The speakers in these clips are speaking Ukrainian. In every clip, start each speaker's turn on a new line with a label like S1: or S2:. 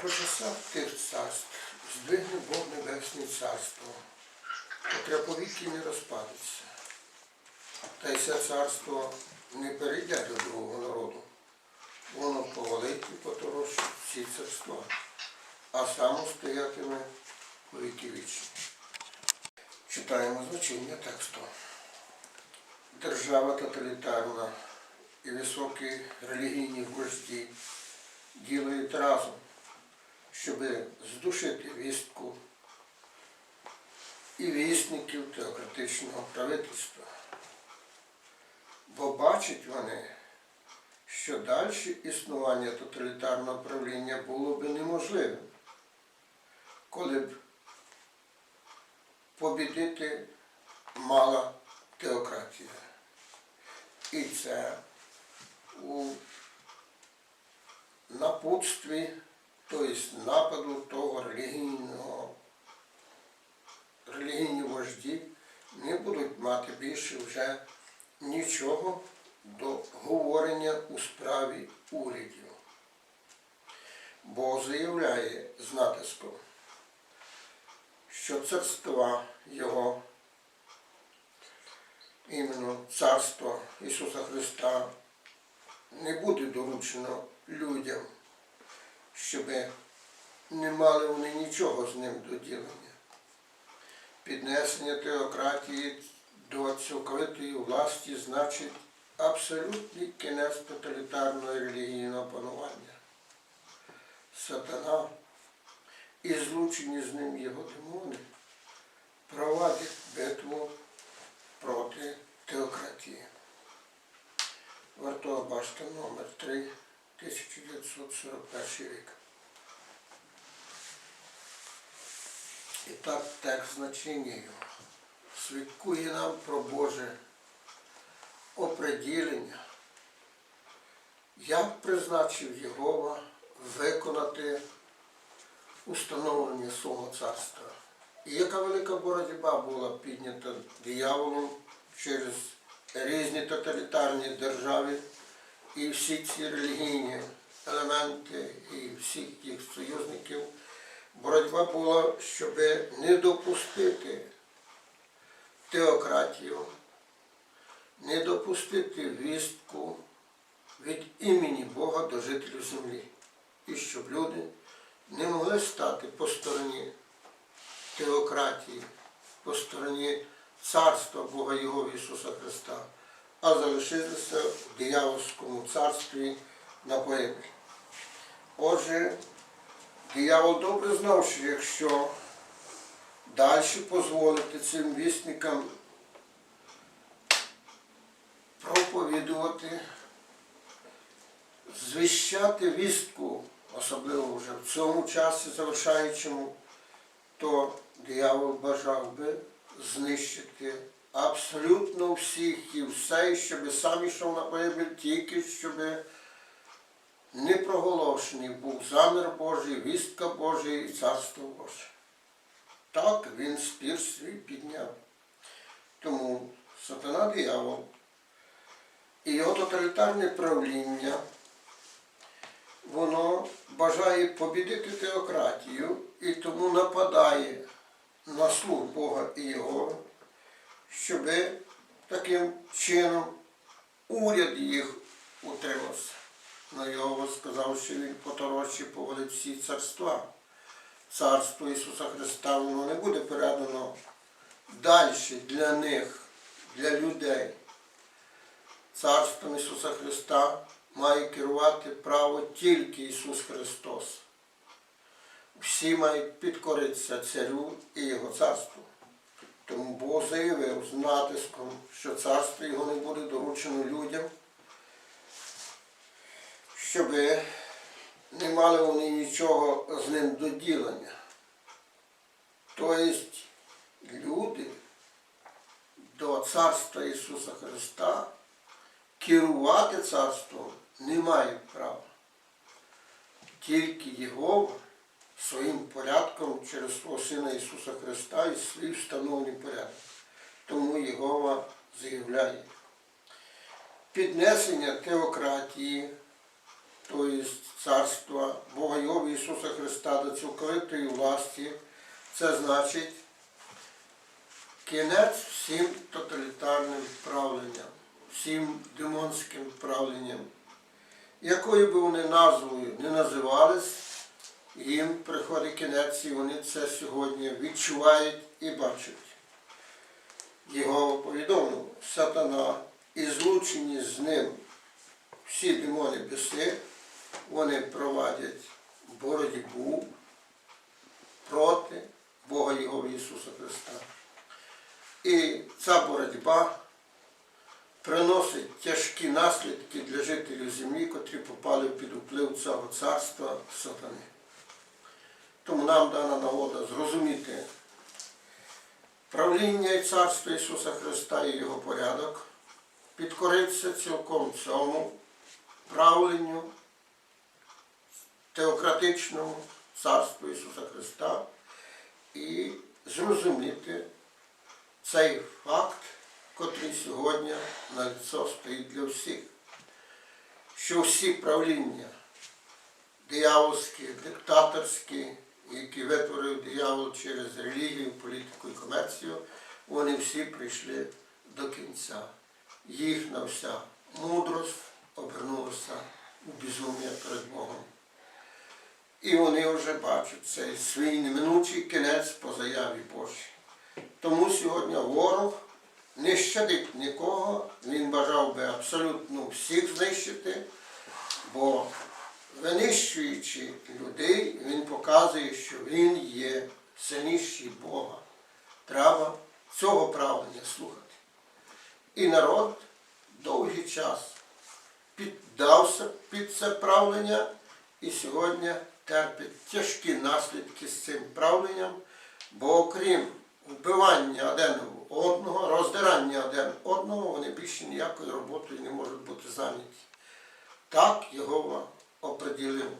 S1: по часах тих царств здвигне Бог Небесне Царство, котре повіки не розпадеться. Та й це царство не перейде до другого народу. Воно повалить і поторощить всі царства, а само стоятиме у віки вічні. Читаємо значення тексту. Держава тоталітарна і високі релігійні вожді ділають разом, щоб здушити вістку і вісників теократичного правительства. Бо бачать вони, що далі існування тоталітарного правління було би неможливим, коли б побідити мала теократія. І це у напутстві, тобто нападу того релігійного, релігійні вожді не будуть мати більше вже нічого до говорення у справі урядів. Бо заявляє з натиском, що царства Його, іменно царство Ісуса Христа, не буде доручено людям, щоб не мали вони нічого з ним до ділення. Піднесення теократії до цілковитої власті значить абсолютний кінець тоталітарного релігійного панування. Сатана і злучені з ним його демони провадять битву проти теократії. Вартова башта номер 3 1941 рік. І так текст значення його свідкує нам про Боже оприділення, як призначив Єгова виконати установлення свого царства. І яка велика боротьба була піднята дияволом через різні тоталітарні держави і всі ці релігійні елементи і всіх їх союзників. Боротьба була, щоб не допустити теократію, не допустити вістку від імені Бога до жителів землі. І щоб люди не могли стати по стороні теократії, по стороні царства Бога Його Ісуса Христа, а залишитися в диявольському царстві на погибель. Отже, диявол добре знав, що якщо далі дозволити цим вісникам проповідувати, звіщати вістку, особливо вже в цьому часі завершаючому, то диявол бажав би знищити абсолютно всіх і все, і щоб сам йшов на погибель, тільки щоб не проголошений був замір Божий, вістка Божа і царство Боже. Так він спір свій підняв. Тому сатана диявол і його тоталітарне правління, воно бажає побідити теократію і тому нападає на слуг Бога і Його, щоб таким чином уряд їх утримався. Но Його сказав, що він поторочі повалить всі царства. Царство Ісуса Христа, воно не буде передано далі для них, для людей. Царством Ісуса Христа має керувати право тільки Ісус Христос. Всі мають підкоритися царю і Його царству. Бог заявив з натиском, що царство Його не буде доручено людям, щоб не мали вони нічого з ним до ділення. Тобто люди до царства Ісуса Христа керувати царством не мають права. Тільки Єгова своїм порядком через свого Сина Ісуса Христа і свій встановлений порядок. Тому Єгова заявляє, піднесення теократії тобто царства Бога Його Ісуса Христа до цілковитої власті, це значить кінець всім тоталітарним правленням, всім демонським правленням, якою би вони назвою не називались, їм приходить кінець, і вони це сьогодні відчувають і бачать. Його повідомив сатана і злучені з ним всі демони біси, вони провадять боротьбу проти Бога Його Ісуса Христа. І ця боротьба приносить тяжкі наслідки для жителів землі, котрі попали під вплив цього царства сатани. Тому нам дана нагода зрозуміти правління і царство Ісуса Христа і Його порядок, підкоритися цілком цьому правленню теократичному царству Ісуса Христа і зрозуміти цей факт, котрий сьогодні на лицо стоїть для всіх, що всі правління диявольські, диктаторські, які витворив диявол через релігію, політику і комерцію, вони всі прийшли до кінця. Їхня вся мудрость обернулася у безум'я перед Богом. І вони вже бачать цей свій неминучий кінець по заяві Божій. Тому сьогодні ворог не щадить нікого, він бажав би абсолютно всіх знищити, бо винищуючи людей, показує, що він є сильніший Бога. Треба цього правлення слухати. І народ довгий час піддався під це правлення і сьогодні терпить тяжкі наслідки з цим правленням, бо окрім вбивання один одного, роздирання один одного, вони більше ніякою роботою не можуть бути зайняті. Так Його оприділив,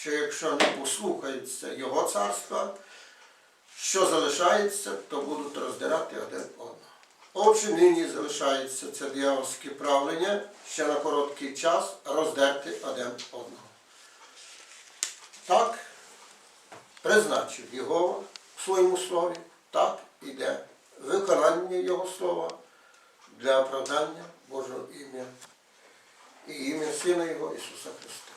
S1: що якщо не послухаються Його царства, що залишається, то будуть роздирати один одного. Отже, нині залишається це диявольське правлення ще на короткий час роздерти один одного. Так призначив його в своєму слові, так іде виконання Його слова для оправдання Божого ім'я і ім'я Сина Його Ісуса Христа.